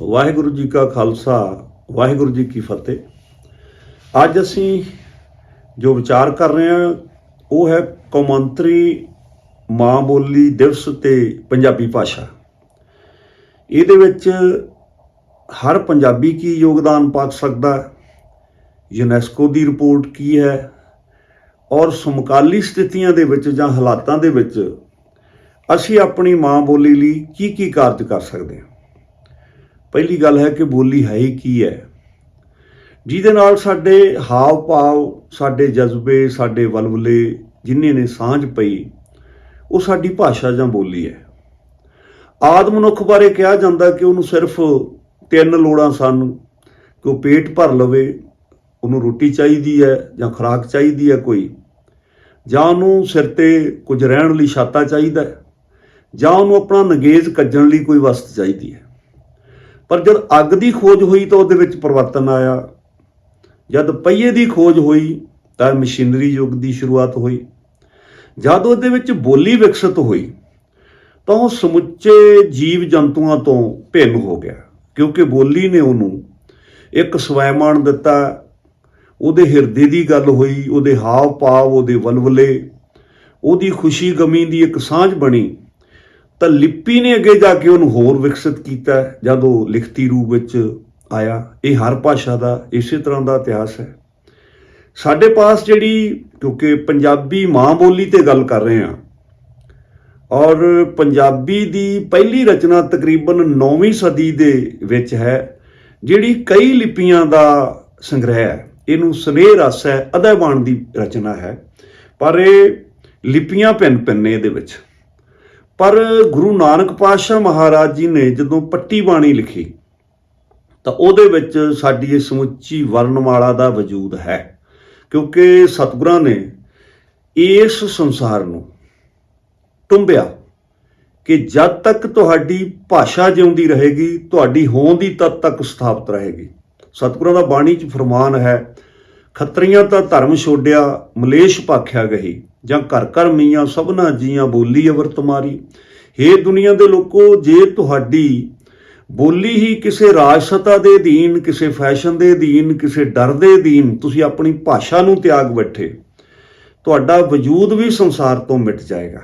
ਵਾਹਿਗੁਰੂ ਜੀ ਕਾ ਖਾਲਸਾ, ਵਾਹਿਗੁਰੂ ਜੀ ਕੀ ਫਤਿਹ। ਅੱਜ ਅਸੀਂ ਜੋ ਵਿਚਾਰ ਕਰ ਰਹੇ ਹਾਂ, ਉਹ ਹੈ ਕੌਮਾਂਤਰੀ ਮਾਂ ਬੋਲੀ ਦਿਵਸ ਤੇ ਪੰਜਾਬੀ ਭਾਸ਼ਾ। ਇਹਦੇ ਵਿੱਚ ਹਰ ਪੰਜਾਬੀ ਕੀ ਯੋਗਦਾਨ ਪਾ ਸਕਦਾ ਹੈ? ਯੂਨੈਸਕੋ ਦੀ ਰਿਪੋਰਟ ਕੀ ਹੈ? ਔਰ ਸਮਕਾਲੀ ਸਥਿਤੀਆਂ ਦੇ ਵਿੱਚ ਜਾਂ ਹਾਲਾਤਾਂ ਦੇ ਵਿੱਚ ਅਸੀਂ ਆਪਣੀ ਮਾਂ ਬੋਲੀ ਲਈ ਕੀ ਕੀ ਕਾਰਜ ਕਰ ਸਕਦੇ ਹਾਂ? ਪਹਿਲੀ ਗੱਲ ਹੈ ਕਿ ਬੋਲੀ ਹੈ ਹੀ ਕੀ ਹੈ? ਜਿਹਦੇ ਨਾਲ ਸਾਡੇ ਹਾਵ ਭਾਵ ਸਾਡੇ ਜਜ਼ਬੇ, ਸਾਡੇ ਵਲਵਲੇ ਜਿਨ੍ਹਾਂ ਨੇ ਸਾਂਝ ਪਈ, ਉਹ ਸਾਡੀ ਭਾਸ਼ਾ ਜਾਂ ਬੋਲੀ ਹੈ। ਆਦ ਮਨੁੱਖ ਬਾਰੇ ਕਿਹਾ ਜਾਂਦਾ ਕਿ ਉਹਨੂੰ ਸਿਰਫ ਤਿੰਨ ਲੋੜਾਂ ਸਨ, ਕਿ ਉਹ ਪੇਟ ਭਰ ਲਵੇ, ਉਹਨੂੰ ਰੋਟੀ ਚਾਹੀਦੀ ਹੈ ਜਾਂ ਖੁਰਾਕ ਚਾਹੀਦੀ ਹੈ ਕੋਈ, ਜਾਂ ਉਹਨੂੰ ਸਿਰ ਤੇ ਕੁਝ ਰਹਿਣ ਲਈ ਛਾਤਾ ਚਾਹੀਦਾ ਹੈ, ਜਾਂ ਉਹਨੂੰ ਆਪਣਾ ਨਗੇਜ਼ ਕੱਜਣ ਲਈ ਕੋਈ ਵਸਤ ਚਾਹੀਦੀ ਹੈ। ਪਰ ਜਦ ਅੱਗ ਦੀ ਖੋਜ ਹੋਈ ਤਾਂ ਉਹਦੇ ਵਿੱਚ ਪਰਿਵਰਤਨ ਆਇਆ। ਜਦ ਪਹੀਏ ਦੀ ਖੋਜ ਹੋਈ ਤਾਂ ਮਸ਼ੀਨਰੀ ਯੁੱਗ ਦੀ ਸ਼ੁਰੂਆਤ ਹੋਈ। ਜਦ ਉਹਦੇ ਵਿੱਚ ਬੋਲੀ ਵਿਕਸਿਤ ਹੋਈ ਤਾਂ ਉਹ ਸਮੁੱਚੇ ਜੀਵ ਜੰਤੂਆਂ ਤੋਂ ਭਿੰਨ ਹੋ ਗਿਆ, ਕਿਉਂਕਿ ਬੋਲੀ ਨੇ ਉਹਨੂੰ ਇੱਕ ਸਵੈਮਾਨ ਦਿੱਤਾ। ਉਹਦੇ ਹਿਰਦੇ ਦੀ ਗੱਲ ਹੋਈ, ਉਹਦੇ ਹਾਵ ਭਾਵ ਉਹਦੇ ਵਲਵਲੇ, ਉਹਦੀ ਖੁਸ਼ੀ ਗਮੀ ਦੀ ਇੱਕ ਸਾਂਝ ਬਣੀ। ਤਾਂ ਲਿਪੀ ਨੇ ਅੱਗੇ ਜਾ ਕੇ ਉਹਨੂੰ ਹੋਰ ਵਿਕਸਿਤ ਕੀਤਾ ਜਦ ਉਹ ਲਿਖਤੀ ਰੂਪ ਵਿੱਚ ਆਇਆ। ਇਹ ਹਰ ਭਾਸ਼ਾ ਦਾ ਇਸੇ ਤਰ੍ਹਾਂ ਦਾ ਇਤਿਹਾਸ ਹੈ। ਸਾਡੇ ਪਾਸ ਜਿਹੜੀ, ਕਿਉਂਕਿ ਪੰਜਾਬੀ ਮਾਂ ਬੋਲੀ ਤੇ ਗੱਲ ਕਰ ਰਹੇ ਹਾਂ, ਔਰ ਪੰਜਾਬੀ ਦੀ ਪਹਿਲੀ ਰਚਨਾ ਤਕਰੀਬਨ 9ਵੀਂ ਸਦੀ ਦੇ ਵਿੱਚ ਹੈ, ਜਿਹੜੀ ਕਈ ਲਿਪੀਆਂ ਦਾ ਸੰਗ੍ਰਹਿ ਹੈ। ਇਹਨੂੰ ਸਨੇਹ ਰਸ ਹੈ ਅਦੈਬਾਨ ਦੀ ਰਚਨਾ ਹੈ। ਪਰ ਇਹ ਲਿਪੀਆਂ ਭਿੰਨ ਭਿੰਨ ਨੇ ਇਹਦੇ ਵਿੱਚ। ਪਰ ਗੁਰੂ ਨਾਨਕ ਪਾਤਸ਼ਾਹ ਮਹਾਰਾਜ ਜੀ ਨੇ ਜਦੋਂ ਪੱਟੀ ਬਾਣੀ ਲਿਖੀ, ਤਾਂ ਉਹਦੇ ਵਿੱਚ ਸਾਡੀ ਇਹ ਸਮੁੱਚੀ ਵਰਣਮਾਲਾ ਦਾ ਵਜੂਦ ਹੈ, ਕਿਉਂਕਿ ਸਤਿਗੁਰਾਂ ਨੇ ਇਸ ਸੰਸਾਰ ਨੂੰ ਟੁੰਬਿਆ ਕਿ ਜਦ ਤੱਕ ਤੁਹਾਡੀ ਭਾਸ਼ਾ ਜਿਉਂਦੀ ਰਹੇਗੀ, ਤੁਹਾਡੀ ਹੋਂਦ ਦੀ ਤਦ ਤੱਕ ਸਥਾਪਿਤ ਰਹੇਗੀ। ਸਤਿਗੁਰਾਂ ਦਾ ਬਾਣੀ 'ਚ ਫਰਮਾਨ ਹੈ, ਖੱਤਰੀਆਂ ਤਾਂ ਧਰਮ ਛੋੜਿਆ ਮਲੇਸ਼ ਪਾਖਿਆ ਗਈ ਜਾਂ ਘਰ ਘਰ ਮੀਆਂ ਸਭਨਾ ਜੀਆਂ ਬੋਲੀ ਅਵਰ ਤੁਮਾਰੀ ਹੇ ਦੁਨੀਆ ਦੇ ਲੋਕੋ, ਜੇ ਤੁਹਾਡੀ ਬੋਲੀ ਹੀ ਕਿਸੇ ਰਾਜਸਤਾ ਦੇ ਅਧੀਨ, ਕਿਸੇ ਫੈਸ਼ਨ ਦੇ ਅਧੀਨ, ਕਿਸੇ ਡਰ ਦੇ ਅਧੀਨ ਤੁਸੀਂ ਆਪਣੀ ਭਾਸ਼ਾ ਨੂੰ ਤਿਆਗ ਬੈਠੇ, ਤੁਹਾਡਾ ਵਜੂਦ ਵੀ ਸੰਸਾਰ ਤੋਂ ਮਿਟ ਜਾਏਗਾ।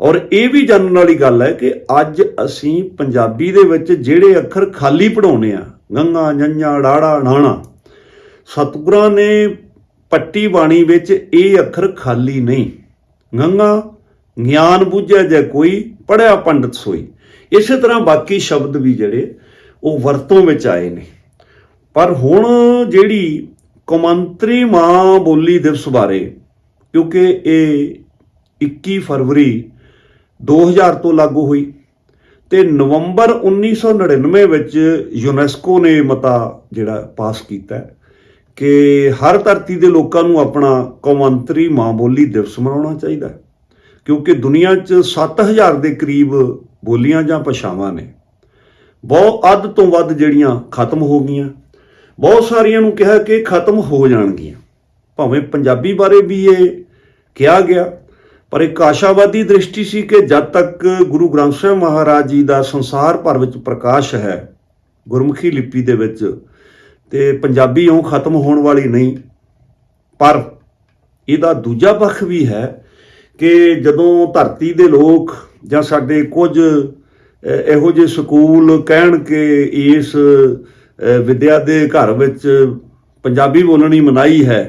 ਔਰ ਇਹ ਵੀ ਜਾਣਨ ਵਾਲੀ ਗੱਲ ਹੈ ਕਿ ਅੱਜ ਅਸੀਂ ਪੰਜਾਬੀ ਦੇ ਵਿੱਚ ਜਿਹੜੇ ਅੱਖਰ ਖਾਲੀ ਪੜਾਉਨੇ ਆ, ਗੰਗਾ ਜੰਜਾ ਡਾੜਾ, ਨਾਣਾ, ਸਤਿਗੁਰਾਂ ਨੇ ਪੱਟੀ ਬਾਣੀ ਵਿੱਚ ਇਹ ਅੱਖਰ ਖਾਲੀ ਨਹੀਂ। ਗੰਗਾ, ਗਿਆਨ ਬੁੱਝਿਆ ਜੇ ਕੋਈ ਪੜਿਆ ਪੰਡਤ ਸੋਈ। ਇਸੇ ਤਰ੍ਹਾਂ ਬਾਕੀ ਸ਼ਬਦ ਵੀ ਜਿਹੜੇ, ਉਹ ਵਰਤੋਂ ਵਿੱਚ ਆਏ ਨੇ। ਪਰ ਹੁਣ ਜਿਹੜੀ ਕੌਮਾਂਤਰੀ ਮਾਂ ਬੋਲੀ ਦਿਵਸ ਬਾਰੇ, ਕਿਉਂਕਿ ਇਹ 21 ਫਰਵਰੀ 2000 ਤੋਂ ਲਾਗੂ ਹੋਈ ਤੇ ਨਵੰਬਰ 1999 ਵਿੱਚ ਯੂਨੈਸਕੋ ਨੇ ਮਤਾ ਜਿਹੜਾ ਪਾਸ ਕੀਤਾ। ਹੈ ਕਿ ਹਰ ਧਰਤੀ ਦੇ ਲੋਕਾਂ ਨੂੰ ਆਪਣਾ ਕੌਮਾਂਤਰੀ ਮਾਂ ਬੋਲੀ ਦਿਵਸ ਮਨਾਉਣਾ ਚਾਹੀਦਾ ਹੈ। ਕਿਉਂਕਿ ਦੁਨੀਆ 'ਚ 7000 ਦੇ ਕਰੀਬ ਬੋਲੀਆਂ ਜਾਂ ਭਾਸ਼ਾਵਾਂ ਨੇ। ਬਹੁਤ ਅੱਧ ਤੋਂ ਵੱਧ ਜਿਹੜੀਆਂ ਖਤਮ ਹੋ ਗਈਆਂ। ਬਹੁਤ ਸਾਰੀਆਂ ਨੂੰ ਕਿਹਾ ਕਿ ਖਤਮ ਹੋ ਜਾਣਗੀਆਂ। ਭਾਵੇਂ ਪੰਜਾਬੀ ਬਾਰੇ ਵੀ ਇਹ ਕਿਹਾ ਗਿਆ, ਪਰ ਇੱਕ ਆਸ਼ਾਵਾਦੀ ਦ੍ਰਿਸ਼ਟੀ ਸੀ ਕਿ ਜਦ ਤੱਕ ਗੁਰੂ ਗ੍ਰੰਥ ਸਾਹਿਬ ਮਹਾਰਾਜ ਜੀ ਦਾ ਸੰਸਾਰ ਭਰ ਵਿੱਚ ਪ੍ਰਕਾਸ਼ ਹੈ, ਗੁਰਮੁਖੀ ਲਿਪੀ ਦੇ ਵਿੱਚ ਤੇ ਪੰਜਾਬੀ ਉਹ ਖਤਮ ਹੋਣ ਵਾਲੀ ਨਹੀਂ। ਪਰ ਇਹਦਾ ਦੂਜਾ ਪੱਖ ਵੀ ਹੈ ਕਿ ਜਦੋਂ ਧਰਤੀ ਦੇ ਲੋਕ ਜਾਂ ਸਾਡੇ ਕੁਝ ਇਹੋ ਜਿਹੇ ਸਕੂਲ ਕਹਿਣ ਕਿ ਇਸ ਵਿਦਿਆ ਦੇ ਘਰ ਵਿੱਚ ਪੰਜਾਬੀ ਬੋਲਣੀ ਮਨਾਈ ਹੈ,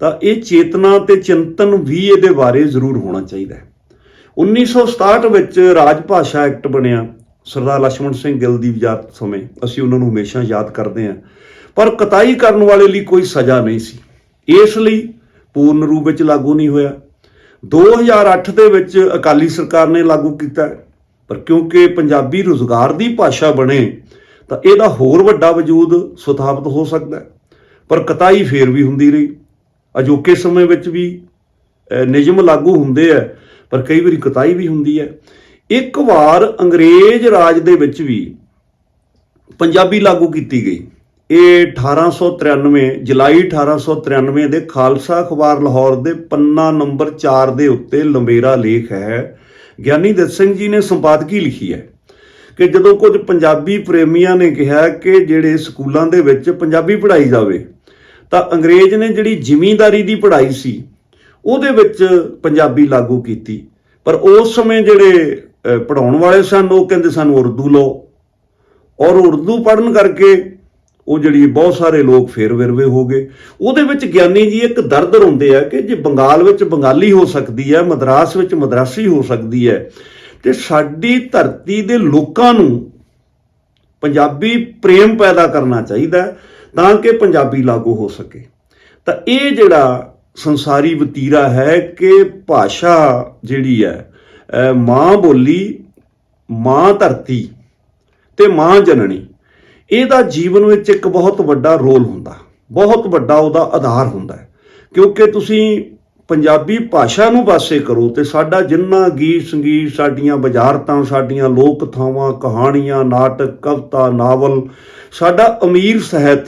ਤਾਂ ਇਹ ਚੇਤਨਾ ਤੇ ਚਿੰਤਨ ਵੀ ਇਹਦੇ ਬਾਰੇ ਜ਼ਰੂਰ ਹੋਣਾ ਚਾਹੀਦਾ ਹੈ। 1967 ਵਿੱਚ ਰਾਜ ਭਾਸ਼ਾ ਐਕਟ ਬਣਿਆ, ਸਰਦਾਰ ਲక్ష్మణ ਸਿੰਘ ਗਿੱਲ ਦੀ ਵਿਜਾਤ ਸਮੇਂ। ਅਸੀਂ ਉਹਨਾਂ ਨੂੰ ਹਮੇਸ਼ਾ ਯਾਦ ਕਰਦੇ ਹਾਂ। ਪਰ ਕਤਾਈ ਕਰਨ ਵਾਲੇ ਲਈ ਕੋਈ ਸਜ਼ਾ ਨਹੀਂ ਸੀ। ਇਸ ਲਈ ਪੂਰਨ ਰੂਪ ਵਿੱਚ ਲਾਗੂ ਨਹੀਂ ਹੋਇਆ। 2008 ਦੇ ਵਿੱਚ ਅਕਾਲੀ ਸਰਕਾਰ ਨੇ ਲਾਗੂ ਕੀਤਾ ਪਰ ਕਿਉਂਕਿ ਪੰਜਾਬੀ ਰੁਜ਼ਗਾਰ ਦੀ ਭਾਸ਼ਾ ਬਣੇ, ਤਾਂ ਇਹਦਾ ਹੋਰ ਵੱਡਾ ਵਜੂਦ ਸਥਾਪਿਤ ਹੋ ਸਕਦਾ ਹੈ। ਪਰ ਕਤਾਈ ਫੇਰ ਵੀ ਹੁੰਦੀ ਰਹੀ। ਅਜੋਕੇ ਸਮੇਂ ਵਿੱਚ ਵੀ ਨਿਯਮ ਲਾਗੂ ਹੁੰਦੇ ਆ, ਪਰ ਕਈ ਵਾਰੀ ਕਤਾਈ ਵੀ ਹੁੰਦੀ ਹੈ। ਇੱਕ ਵਾਰ ਅੰਗਰੇਜ਼ ਰਾਜ ਦੇ ਵਿੱਚ ਵੀ ਪੰਜਾਬੀ ਲਾਗੂ ਕੀਤੀ ਗਈ। ਇਹ 1893 ਜੁਲਾਈ 1893 ਦੇ ਖਾਲਸਾ ਅਖਬਾਰ ਲਾਹੌਰ ਦੇ ਪੰਨਾ ਨੰਬਰ 4 ਦੇ ਉੱਤੇ ਲੰਬੇਰਾ ਲੇਖ ਹੈ। ਗਿਆਨੀ ਦੱਤ ਸਿੰਘ ਜੀ ਨੇ ਸੰਪਾਦਕੀ ਲਿਖੀ ਹੈ ਕਿ ਜਦੋਂ ਕੁਝ ਪੰਜਾਬੀ ਪ੍ਰੇਮੀਆਂ ਨੇ ਕਿਹਾ ਕਿ ਜਿਹੜੇ ਸਕੂਲਾਂ ਦੇ ਵਿੱਚ ਪੰਜਾਬੀ ਪੜ੍ਹਾਈ ਜਾਵੇ ਤਾਂ ਅੰਗਰੇਜ਼ ਨੇ ਜਿਹੜੀ ਜ਼ਿਮੀਂਦਾਰੀ ਦੀ ਪੜ੍ਹਾਈ ਸੀ ਉਹਦੇ ਵਿੱਚ ਪੰਜਾਬੀ ਲਾਗੂ ਕੀਤੀ। ਪਰ ਉਸ ਸਮੇਂ ਜਿਹੜੇ ਅਹ, ਪੜ੍ਹਾਉਣ ਵਾਲੇ ਸਨ ਉਹ ਕਹਿੰਦੇ ਸਾਨੂੰ ਉਰਦੂ ਲਓ। ਔਰ ਉਰਦੂ ਪੜਨ ਕਰਕੇ ਉਹ ਜਿਹੜੀ ਬਹੁਤ ਸਾਰੇ ਲੋਕ ਫੇਰ ਵਿਰਵੇ ਹੋ ਗਏ। ਉਹਦੇ ਵਿੱਚ ਗਿਆਨੀ ਜੀ ਇੱਕ ਦਰਦ ਰੋਂਦੇ ਆ ਕਿ ਜੇ ਬੰਗਾਲ ਵਿੱਚ ਬੰਗਾਲੀ ਹੋ ਸਕਦੀ ਹੈ, ਮਦਰਾਸ ਵਿੱਚ ਮਦਰਾਸੀ ਹੋ ਸਕਦੀ ਹੈ, ਤੇ ਸਾਡੀ ਧਰਤੀ ਦੇ ਲੋਕਾਂ ਨੂੰ ਪੰਜਾਬੀ ਪ੍ਰੇਮ ਪੈਦਾ ਕਰਨਾ ਚਾਹੀਦਾ ਤਾਂ ਕਿ ਪੰਜਾਬੀ ਲਾਗੂ ਹੋ ਸਕੇ। ਤਾਂ ਇਹ ਜਿਹੜਾ ਸੰਸਾਰੀ ਵਤੀਰਾ ਹੈ ਕਿ ਭਾਸ਼ਾ ਜਿਹੜੀ ਹੈ ਮਾਂ ਬੋਲੀ, ਮਾਂ ਧਰਤੀ ਤੇ ਮਾਂ ਜਨਨੀ ਇਹਦਾ ਜੀਵਨ ਵਿੱਚ ਇੱਕ ਬਹੁਤ ਵੱਡਾ ਰੋਲ ਹੁੰਦਾ, ਬਹੁਤ ਵੱਡਾ ਉਹਦਾ ਆਧਾਰ ਹੁੰਦਾ ਕਿਉਂਕਿ ਤੁਸੀਂ ਪੰਜਾਬੀ ਭਾਸ਼ਾ ਨੂੰ ਵਾਸੇ ਕਰੋ ਤੇ ਸਾਡਾ ਜਿੰਨਾ ਗੀਤ ਸੰਗੀਤ, ਸਾਡੀਆਂ ਬੁਝਾਰਤਾਂ ਸਾਡੀਆਂ ਲੋਕ ਥਾਵਾਂ, ਕਹਾਣੀਆਂ, ਨਾਟਕ, ਕਵਿਤਾ, ਨਾਵਲ, ਸਾਡਾ ਅਮੀਰ ਸਾਹਿਤ,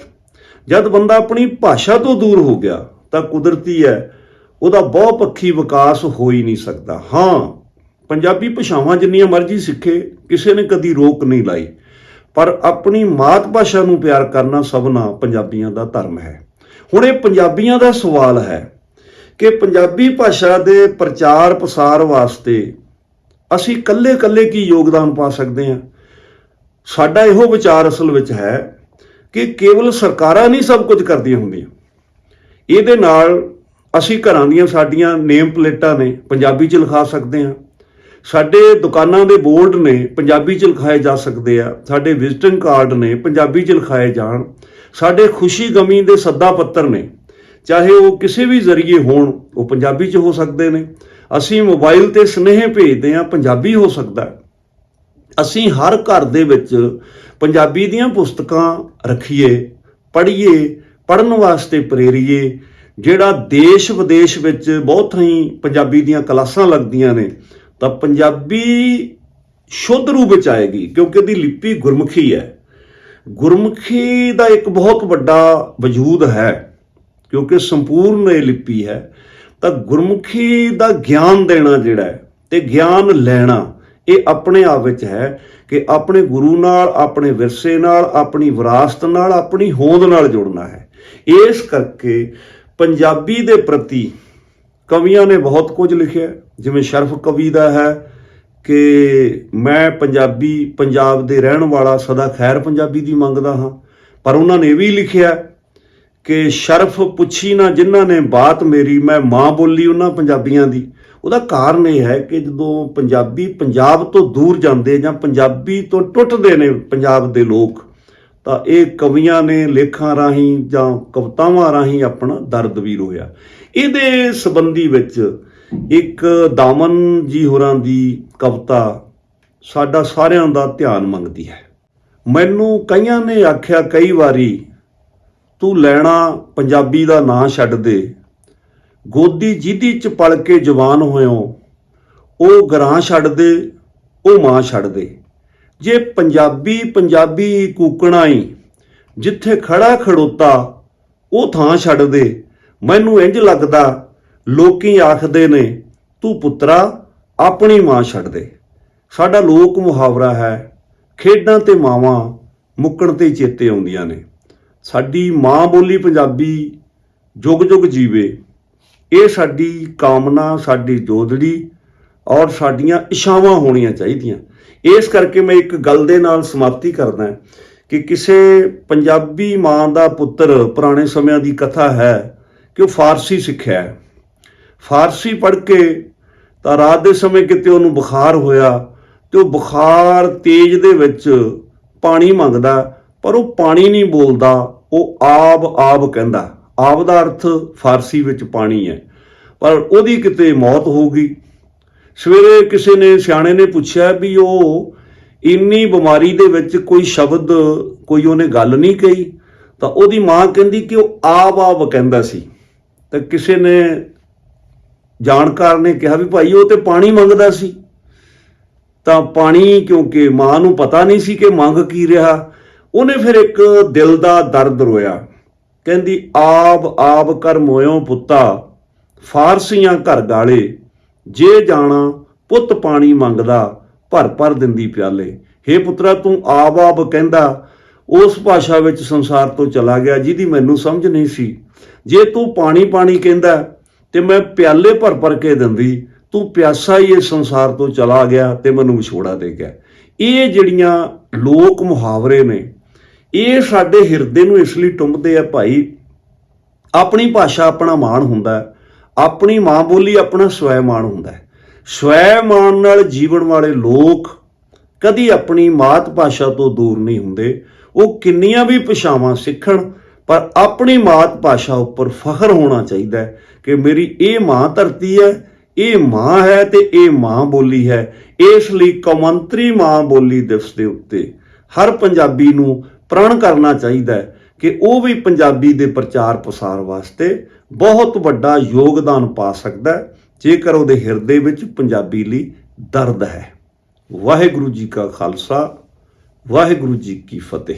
ਜਦ ਬੰਦਾ ਆਪਣੀ ਭਾਸ਼ਾ ਤੋਂ ਦੂਰ ਹੋ ਗਿਆ, ਤਾਂ ਕੁਦਰਤੀ ਹੈ, ਉਹਦਾ ਬਹੁ ਪੱਖੀ ਵਿਕਾਸ ਹੋ ਹੀ ਨਹੀਂ ਸਕਦਾ। ਹਾਂ, ਪੰਜਾਬੀ ਭਾਸ਼ਾਵਾਂ ਜਿੰਨੀਆਂ ਮਰਜ਼ੀ ਸਿੱਖੇ, ਕਿਸੇ ਨੇ ਕਦੀ ਰੋਕ ਨਹੀਂ ਲਾਈ। ਪਰ ਆਪਣੀ ਮਾਤ ਭਾਸ਼ਾ ਨੂੰ ਪਿਆਰ ਕਰਨਾ ਸਭਨਾ ਪੰਜਾਬੀਆਂ ਦਾ ਧਰਮ ਹੈ। ਹੁਣ ਇਹ ਪੰਜਾਬੀਆਂ ਦਾ ਸਵਾਲ ਹੈ ਕਿ ਪੰਜਾਬੀ ਭਾਸ਼ਾ ਦੇ ਪ੍ਰਚਾਰ ਪ੍ਰਸਾਰ ਵਾਸਤੇ ਅਸੀਂ ਇਕੱਲੇ ਇਕੱਲੇ ਕੀ ਯੋਗਦਾਨ ਪਾ ਸਕਦੇ ਹਾਂ? ਸਾਡਾ ਇਹੋ ਵਿਚਾਰ ਅਸਲ ਵਿੱਚ ਹੈ ਕਿ ਕੇਵਲ ਸਰਕਾਰਾਂ ਨਹੀਂ ਸਭ ਕੁਝ ਕਰਦੀਆਂ ਹੁੰਦੀਆਂ। ਇਹਦੇ ਨਾਲ ਅਸੀਂ ਘਰਾਂ ਦੀਆਂ ਸਾਡੀਆਂ ਨੇਮ ਪਲੇਟਾਂ ਨੇ ਪੰਜਾਬੀ 'ਚ ਲਿਖਾ ਸਕਦੇ ਹਾਂ। ਸਾਡੇ ਦੁਕਾਨਾਂ ਦੇ ਬੋਰਡ ਨੇ ਪੰਜਾਬੀ 'ਚ ਲਿਖਾਏ ਜਾ ਸਕਦੇ ਆ, ਸਾਡੇ ਵਿਜ਼ਿਟਿੰਗ ਕਾਰਡ ਨੇ ਪੰਜਾਬੀ 'ਚ ਲਿਖਾਏ ਜਾਣ, ਸਾਡੇ ਖੁਸ਼ੀ ਗਮੀ ਦੇ ਸੱਦਾ ਪੱਤਰ ਨੇ, ਚਾਹੇ ਉਹ ਕਿਸੇ ਵੀ ਜ਼ਰੀਏ ਹੋਣ, ਉਹ ਪੰਜਾਬੀ 'ਚ ਹੋ ਸਕਦੇ ਨੇ। ਅਸੀਂ ਮੋਬਾਈਲ ਤੇ ਸੁਨੇਹੇ ਭੇਜਦੇ ਆ ਪੰਜਾਬੀ ਹੋ ਸਕਦਾ ਅਸੀਂ ਹਰ ਘਰ ਦੇ ਵਿੱਚ ਪੰਜਾਬੀ ਦੀਆਂ ਪੁਸਤਕਾਂ ਰੱਖੀਏ, ਪੜ੍ਹੀਏ ਪੜਨ ਵਾਸਤੇ ਪ੍ਰੇਰੀਏ, ਜਿਹੜਾ ਦੇਸ਼ ਵਿਦੇਸ਼ ਵਿੱਚ ਬਹੁਤ ਹੀ ਪੰਜਾਬੀ ਦੀਆਂ ਕਲਾਸਾਂ ਲੱਗਦੀਆਂ ਨੇ। ਤਾਂ ਪੰਜਾਬੀ ਸ਼ੁੱਧ ਰੂਪ ਵਿੱਚ ਆਏਗੀ, ਕਿਉਂਕਿ ਇਹਦੀ ਲਿਪੀ ਗੁਰਮੁਖੀ ਹੈ। ਗੁਰਮੁਖੀ ਦਾ ਇੱਕ ਬਹੁਤ ਵੱਡਾ ਵਜੂਦ ਹੈ, ਕਿਉਂਕਿ ਸੰਪੂਰਨ ਇਹ ਲਿਪੀ ਹੈ। ਤਾਂ ਗੁਰਮੁਖੀ ਦਾ ਗਿਆਨ ਦੇਣਾ ਜਿਹੜਾ ਹੈ ਤੇ ਗਿਆਨ ਲੈਣਾ, ਇਹ ਆਪਣੇ ਆਪ ਵਿੱਚ ਹੈ ਕਿ ਆਪਣੇ ਗੁਰੂ ਨਾਲ, ਆਪਣੇ ਵਿਰਸੇ ਨਾਲ, ਆਪਣੀ ਵਿਰਾਸਤ ਨਾਲ, ਆਪਣੀ ਹੋਂਦ ਨਾਲ ਜੁੜਨਾ ਹੈ। ਇਸ ਕਰਕੇ ਪੰਜਾਬੀ ਦੇ ਪ੍ਰਤੀ ਕਵੀਆਂ ਨੇ ਬਹੁਤ ਕੁਝ ਲਿਖਿਆ ਜਿਵੇਂ ਸ਼ਰਫ ਕਵੀ ਦਾ ਹੈ ਕਿ ਮੈਂ ਪੰਜਾਬੀ, ਪੰਜਾਬ ਦੇ ਰਹਿਣ ਵਾਲਾ, ਸਦਾ ਖੈਰ ਪੰਜਾਬੀ ਦੀ ਮੰਗਦਾ ਹਾਂ। ਪਰ ਉਹਨਾਂ ਨੇ ਇਹ ਵੀ ਲਿਖਿਆ ਕਿ ਸ਼ਰਫ ਪੁੱਛੀ ਨਾ ਜਿਨ੍ਹਾਂ ਨੇ ਬਾਤ ਮੇਰੀ, ਮੈਂ ਮਾਂ ਬੋਲੀ ਉਹਨਾਂ ਪੰਜਾਬੀਆਂ ਦੀ। ਉਹਦਾ ਕਾਰਨ ਇਹ ਹੈ ਕਿ ਜਦੋਂ ਪੰਜਾਬੀ ਪੰਜਾਬ ਤੋਂ ਦੂਰ ਜਾਂਦੇ ਜਾਂ ਪੰਜਾਬੀ ਤੋਂ ਟੁੱਟਦੇ ਨੇ ਪੰਜਾਬ ਦੇ ਲੋਕ, ਤਾਂ ਇਹ ਕਵੀਆਂ ਨੇ ਲੇਖਾਂ ਰਾਹੀਂ ਜਾਂ ਕਵਿਤਾਵਾਂ ਰਾਹੀਂ ਆਪਣਾ ਦਰਦ ਵੀ ਰੋਇਆ। ਇਹਦੇ ਸੰਬੰਧੀ ਵਿੱਚ ਇੱਕ ਦਾਮਨ ਜੀ ਹੋਰਾਂ ਦੀ ਕਵਿਤਾ ਸਾਡਾ ਸਾਰਿਆਂ ਦਾ ਧਿਆਨ ਮੰਗਦੀ ਹੈ। ਮੈਨੂੰ ਕਈਆਂ ਨੇ ਆਖਿਆ ਕਈ ਵਾਰੀ, ਤੂੰ ਲੈਣਾ ਪੰਜਾਬੀ ਦਾ ਨਾਂ ਛੱਡ ਦੇ। ਗੋਦੀ ਜਿਹਦੀ ਚ ਪਲ ਕੇ ਜਵਾਨ ਹੋਇਓ, ਉਹ ਗਰਾਂ ਛੱਡ ਦੇ, ਉਹ ਮਾਂ ਛੱਡ ਦੇ। ਜੇ ਪੰਜਾਬੀ ਪੰਜਾਬੀ ਕੂਕਣਾ ਹੀ ਜਿੱਥੇ ਖੜਾ ਖੜੋਤਾ, ਉਹ ਥਾਂ ਛੱਡ ਦੇ। ਮੈਨੂੰ ਇੰਜ ਲੱਗਦਾ, ਲੋਕੀ ਆਖਦੇ ਨੇ, ਤੂੰ ਪੁੱਤਰਾ, ਆਪਣੀ ਮਾਂ ਛੱਡ ਦੇ। ਸਾਡਾ ਲੋਕ ਮੁਹਾਵਰਾ ਹੈ, ਖੇਡਾਂ ਤੇ ਮਾਵਾਂ ਮੁੱਕਣ ਤੇ ਚੇਤੇ ਆਉਂਦੀਆਂ ਨੇ। ਸਾਡੀ ਮਾਂ ਬੋਲੀ ਪੰਜਾਬੀ ਜੁਗ ਜੁਗ ਜੀਵੇ। ਇਹ ਸਾਡੀ ਕਾਮਨਾ, ਸਾਡੀ ਜੋਦੜੀ ਔਰ ਸਾਡੀਆਂ ਇਸ਼ਾਵਾਂ ਹੋਣੀਆਂ ਚਾਹੀਦੀਆਂ। ਇਸ ਕਰਕੇ ਮੈਂ ਇੱਕ ਗੱਲ ਦੇ ਨਾਲ ਸਮਾਪਤੀ ਕਰਦਾ ਕਿ ਕਿਸੇ ਪੰਜਾਬੀ ਮਾਂ ਦਾ ਪੁੱਤਰ ਪੁਰਾਣੇ ਸਮਿਆਂ ਦੀ ਕਥਾ ਹੈ ਕਿ ਉਹ ਫਾਰਸੀ ਸਿੱਖਿਆ ਹੈ। ਫਾਰਸੀ ਪੜ੍ਹ ਕੇ ਤਾਂ ਰਾਤ ਦੇ ਸਮੇਂ ਕਿਤੇ ਉਹਨੂੰ ਬੁਖਾਰ ਹੋਇਆ ਤੇ ਉਹ ਬੁਖਾਰ ਤੇਜ ਦੇ ਵਿੱਚ ਪਾਣੀ ਮੰਗਦਾ, ਪਰ ਉਹ ਪਾਣੀ ਨਹੀਂ ਬੋਲਦਾ, ਉਹ ਆਬ ਆਬ ਕਹਿੰਦਾ। ਆਬ ਦਾ ਅਰਥ ਫਾਰਸੀ ਵਿੱਚ ਪਾਣੀ ਹੈ। ਪਰ ਉਹਦੀ ਕਿਤੇ ਮੌਤ ਹੋ ਗਈ ਸਵੇਰੇ ਕਿਸੇ ਨੇ, ਸਿਆਣੇ ਨੇ ਪੁੱਛਿਆ ਵੀ ਉਹ ਇੰਨੀ ਬਿਮਾਰੀ ਦੇ ਵਿੱਚ ਕੋਈ ਸ਼ਬਦ, ਕੋਈ ਉਹਨੇ ਗੱਲ ਨਹੀਂ ਕਹੀ, ਤਾਂ ਉਹਦੀ ਮਾਂ ਕਹਿੰਦੀ ਕਿ ਉਹ ਆਬ ਆਬ ਕਹਿੰਦਾ ਸੀ। ਤਾਂ ਕਿਸੇ ਨੇ ਜਾਣਕਾਰ ਨੇ ਕਿਹਾ ਵੀ ਭਾਈ ਉਹ ਤੇ ਪਾਣੀ ਮੰਗਦਾ ਸੀ। ਤਾਂ ਪਾਣੀ ਕਿਉਂਕਿ ਮਾਂ ਨੂੰ ਪਤਾ ਨਹੀਂ ਸੀ ਕਿ ਮੰਗ ਕੀ ਰਿਹਾ, ਉਹਨੇ ਫਿਰ ਇੱਕ ਦਿਲ ਦਾ ਦਰਦ ਰੋਇਆ। ਕਹਿੰਦੀ ਆਪ ਆਬ ਕਰ ਮੋਇਓ ਪੁੱਤਾ, ਫਾਰਸੀਆਂ ਘਰ ਗਾਲੇ, ਜੇ ਜਾਣਾ ਪੁੱਤ ਪਾਣੀ ਮੰਗਦਾ ਭਰ ਭਰ ਦਿੰਦੀ ਪਿਆਲੇ। ਹੇ ਪੁੱਤਰਾ, ਤੂੰ ਆਪ ਆਬ ਕਹਿੰਦਾ ਉਸ ਭਾਸ਼ਾ ਵਿੱਚ ਸੰਸਾਰ ਤੋਂ ਚਲਾ ਗਿਆ ਜਿਹਦੀ ਮੈਨੂੰ ਸਮਝ ਨਹੀਂ ਸੀ। ਜੇ ਤੂੰ ਪਾਣੀ ਪਾਣੀ ਕਹਿੰਦਾ ਤੇ ਮੈਂ ਪਿਆਲੇ ਭਰ ਭਰ ਕੇ ਦਿੰਦੀ, ਤੂੰ ਪਿਆਸਾ ਹੀ ਇਸ ਸੰਸਾਰ ਤੋਂ ਚਲਾ ਗਿਆ ਤੇ ਮੈਨੂੰ ਵਿਛੋੜਾ ਦੇ ਗਿਆ। ਇਹ ਜਿਹੜੀਆਂ ਲੋਕ ਮੁਹਾਵਰੇ ਨੇ, ਇਹ ਸਾਡੇ ਹਿਰਦੇ ਨੂੰ ਇਸ ਲਈ ਟੁੰਬਦੇ ਆ ਭਾਈ, ਆਪਣੀ ਭਾਸ਼ਾ ਆਪਣਾ ਮਾਣ ਹੁੰਦਾ ਆਪਣੀ ਮਾਂ ਬੋਲੀ ਆਪਣਾ ਸਵੈ ਮਾਣ ਹੁੰਦਾ ਸਵੈ ਮਾਣ ਨਾਲ ਜੀਵਨ ਵਾਲੇ ਲੋਕ ਕਦੀ ਆਪਣੀ ਮਾਤ ਭਾਸ਼ਾ ਤੋਂ ਦੂਰ ਨਹੀਂ ਹੁੰਦੇ ਉਹ ਕਿੰਨੀਆਂ ਵੀ ਭਾਸ਼ਾਵਾਂ ਸਿੱਖਣ, ਪਰ ਆਪਣੀ ਮਾਤ ਭਾਸ਼ਾ ਉੱਪਰ ਫਖਰ ਹੋਣਾ ਚਾਹੀਦਾ ਹੈ ਕਿ ਮੇਰੀ ਇਹ ਮਾਂ ਧਰਤੀ ਹੈ, ਇਹ ਮਾਂ ਹੈ ਤੇ ਇਹ ਮਾਂ ਬੋਲੀ ਹੈ। ਇਸ ਲਈ ਕੌਮਾਂਤਰੀ ਮਾਂ ਬੋਲੀ ਦਿਵਸ ਦੇ ਉੱਤੇ ਹਰ ਪੰਜਾਬੀ ਨੂੰ ਪ੍ਰਣ ਕਰਨਾ ਚਾਹੀਦਾ ਹੈ ਕਿ ਉਹ ਵੀ ਪੰਜਾਬੀ ਦੇ ਪ੍ਰਚਾਰ ਪ੍ਰਸਾਰ ਵਾਸਤੇ ਬਹੁਤ ਵੱਡਾ ਯੋਗਦਾਨ ਪਾ ਸਕਦਾ ਹੈ, ਜੇਕਰ ਉਹਦੇ ਹਿਰਦੇ ਵਿੱਚ ਪੰਜਾਬੀ ਲਈ ਦਰਦ ਹੈ। ਵਾਹਿਗੁਰੂ ਜੀ ਕਾ ਖਾਲਸਾ ਵਾਹਿਗੁਰੂ ਜੀ ਕੀ ਫਤਿਹ।